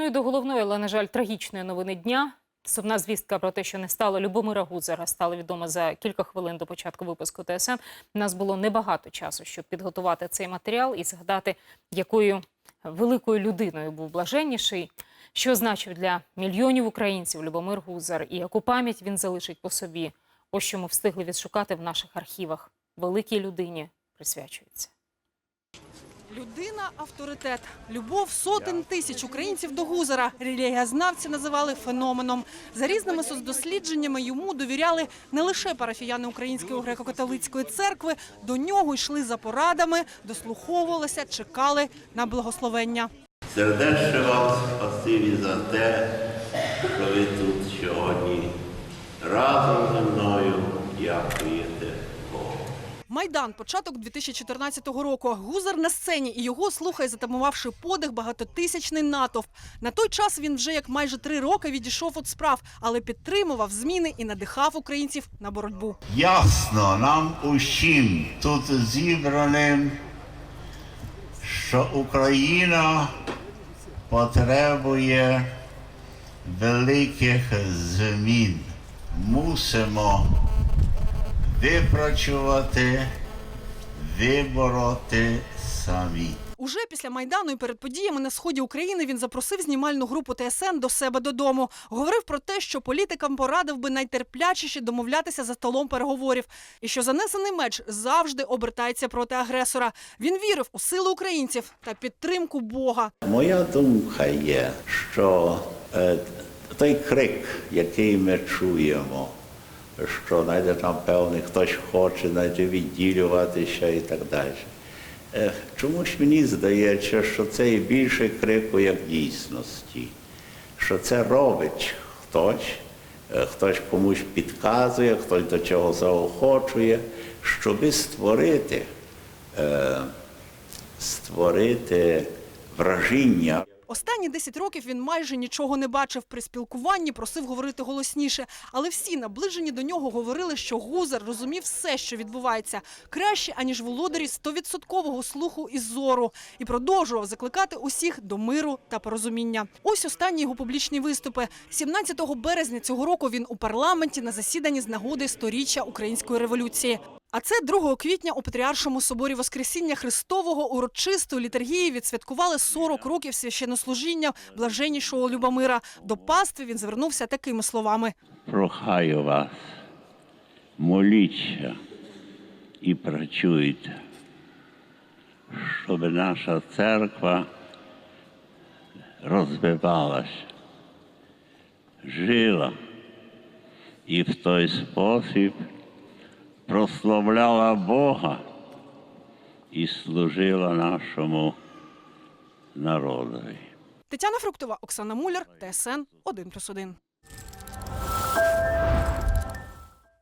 Ну і до головної, але, на жаль, трагічної новини дня. Сумна звістка про те, що не стало Любомира Гузера, стала відома за кілька хвилин до початку випуску ТСН. У нас було небагато часу, щоб підготувати цей матеріал і згадати, якою великою людиною був блаженніший, що значив для мільйонів українців Любомир Гузер і яку пам'ять він залишить по собі. Ось що ми встигли відшукати в наших архівах. Великій людині присвячується. Людина авторитет, любов сотень тисяч українців до Гузера. Релігієзнавці називали феноменом. За різними соцдослідженнями йому довіряли не лише парафіяни Української греко-католицької церкви. До нього йшли за порадами, дослуховувалися, чекали на благословення. Сердечно вам спасибі за те, що ви тут сьогодні разом зі мною дякуєте Богу. Майдан, початок 2014 року. Гузер на сцені і його слухає, затамувавши подих, багатотисячний натовп. На той час він вже як майже три роки відійшов від справ, але підтримував зміни і надихав українців на боротьбу. Ясно нам усім тут зібраним, що Україна потребує великих змін. Мусимо випрацювати, вибороти самі. Уже після майдану і перед подіями на сході України він запросив знімальну групу ТСН до себе додому. Говорив про те, що політикам порадив би найтерплячіше домовлятися за столом переговорів, і що занесений меч завжди обертається проти агресора. Він вірив у силу українців та підтримку Бога. Моя думка є, що е, той крик, який ми чуємо, що найде там певний хтось хоче найде відділюватися і так далі. Чомусь мені здається, що це є більше крику як дійсності, що це робить хтось, е, хтось комусь підказує, хтось до чого заохочує, щоби створити, е, створити вражіння. Останні 10 років він майже нічого не бачив. При спілкуванні просив говорити голосніше. Але всі наближені до нього говорили, що Гузер розумів все, що відбувається, краще аніж володарі стовідсоткового слуху і зору, і продовжував закликати усіх до миру та порозуміння. Ось останні його публічні виступи. 17 березня цього року він у парламенті на засіданні з нагоди сторіччя української революції. А це 2 квітня у Патріаршому соборі Воскресіння Христового урочистої літургії відсвяткували 40 років священнослужіння блаженнішого Любомира. До пастви він звернувся такими словами. прохаю вас, моліться і працюйте, щоб наша церква розвивалась, жила і в той спосіб прославляла Бога і служила нашому народові. Тетяна Фруктова, Оксана Муляр, ТСН 1+,1.